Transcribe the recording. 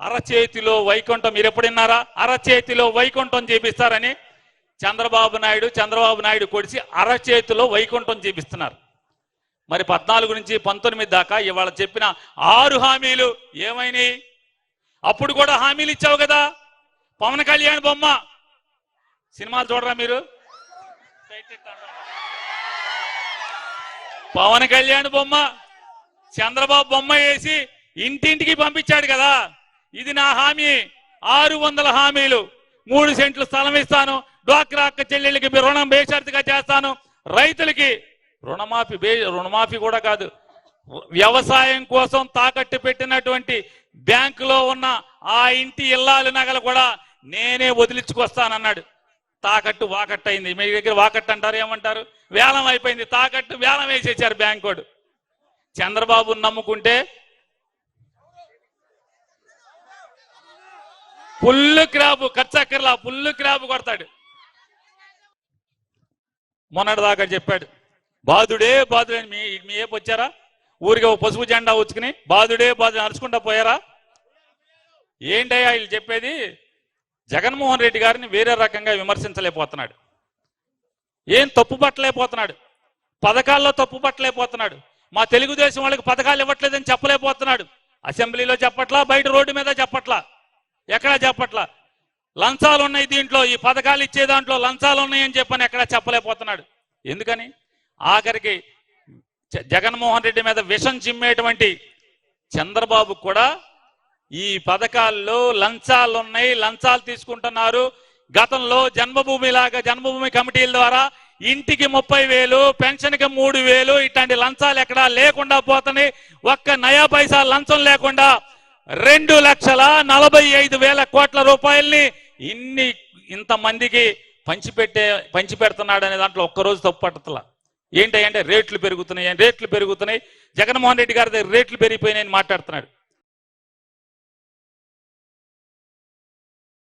అరచేతిలో వైకుంఠం మీరు ఎప్పుడున్నారా అరచేతిలో వైకుంఠం చేపిస్తారని చంద్రబాబు నాయుడు చంద్రబాబు నాయుడు కొడిసి అరచేతిలో వైకుంఠం చేపిస్తున్నారు. మరి పద్నాలుగు నుంచి పంతొమ్మిది దాకా ఇవాళ చెప్పిన ఆరు హామీలు ఏమైనాయి? అప్పుడు కూడా హామీలు ఇచ్చావు కదా? పవన్ కళ్యాణ్ బొమ్మ. సినిమాలు చూడరా మీరు? పవన్ కళ్యాణ్ బొమ్మ చంద్రబాబు బొమ్మ వేసి ఇంటింటికి పంపించాడు కదా? ఇది నా హామీ. ఆరు వందల హామీలు. మూడు సెంట్లు స్థలం ఇస్తాను. డ్వాక్రా అక్క చెల్లెళ్ళకి మీ రుణం బేషరతుగా చేస్తాను. రైతులకి రుణమాఫీ బే రుణమాఫీ కూడా కాదు. వ్యవసాయం కోసం తాకట్టు పెట్టినటువంటి బ్యాంకులో ఉన్న ఆ ఇంటి ఇల్లాలు నగలు కూడా నేనే వదిలించుకొస్తానన్నాడు. తాకట్టు వాకట్టు అయింది. మీ దగ్గర వాకట్టు అంటారు ఏమంటారు? వేలం అయిపోయింది. తాకట్టు వేలం వేసేసారు బ్యాంకోడు చంద్రబాబు నమ్ముకుంటే పుల్లు క్రాబు ఖర్చక్కర్లా పుల్లు క్రాబు కొడతాడు. మొన్నటిదాకా చెప్పాడు బాధుడే బాధుడే మీ మీ ఏపు వచ్చారా? ఊరికి ఒక పసుపు జెండా ఉచ్చుకుని బాధుడే బాధుడు నడుచుకుంటా పోయారా? ఏంటయ్యా వీళ్ళు చెప్పేది? జగన్మోహన్ రెడ్డి గారిని వేరే రకంగా విమర్శించలేకపోతున్నాడు. ఏం తప్పు పట్టలేకపోతున్నాడు? పథకాల్లో తప్పు పట్టలేకపోతున్నాడు. మా తెలుగుదేశం వాళ్ళకి పథకాలు ఇవ్వట్లేదని చెప్పలేకపోతున్నాడు. అసెంబ్లీలో చెప్పట్లా బయట రోడ్డు మీద చెప్పట్లా. ఎక్కడా లంచాలు ఉన్నాయి దీంట్లో ఈ పథకాలు ఇచ్చే దాంట్లో లంచాలు ఉన్నాయని చెప్పని ఎక్కడా చెప్పలేకపోతున్నాడు. ఎందుకని? ఆఖరికి జగన్మోహన్ రెడ్డి మీద విషం చిమ్మేటువంటి చంద్రబాబు కూడా ఈ పథకాల్లో లంచాలు ఉన్నాయి లంచాలు తీసుకుంటున్నారు. గతంలో జన్మభూమి లాగా జన్మభూమి కమిటీల ద్వారా ఇంటికి ముప్పై వేలు పెన్షన్కి మూడు వేలు ఇట్లాంటి లంచాలు ఎక్కడా లేకుండా పోతున్నాయి. ఒక్క నయా పైసా లంచం లేకుండా రెండు లక్షల నలభై ఐదు వేల కోట్ల రూపాయల్ని ఇన్ని ఇంతమందికి పంచిపెట్టే పంచిపెడుతున్నాడు అనే దాంట్లో ఒక్కరోజు తప్పు ఏంటంటే రేట్లు పెరుగుతున్నాయి రేట్లు పెరుగుతున్నాయి. జగన్మోహన్ రెడ్డి గారి దగ్గర రేట్లు పెరిగిపోయినాయని మాట్లాడుతున్నాడు.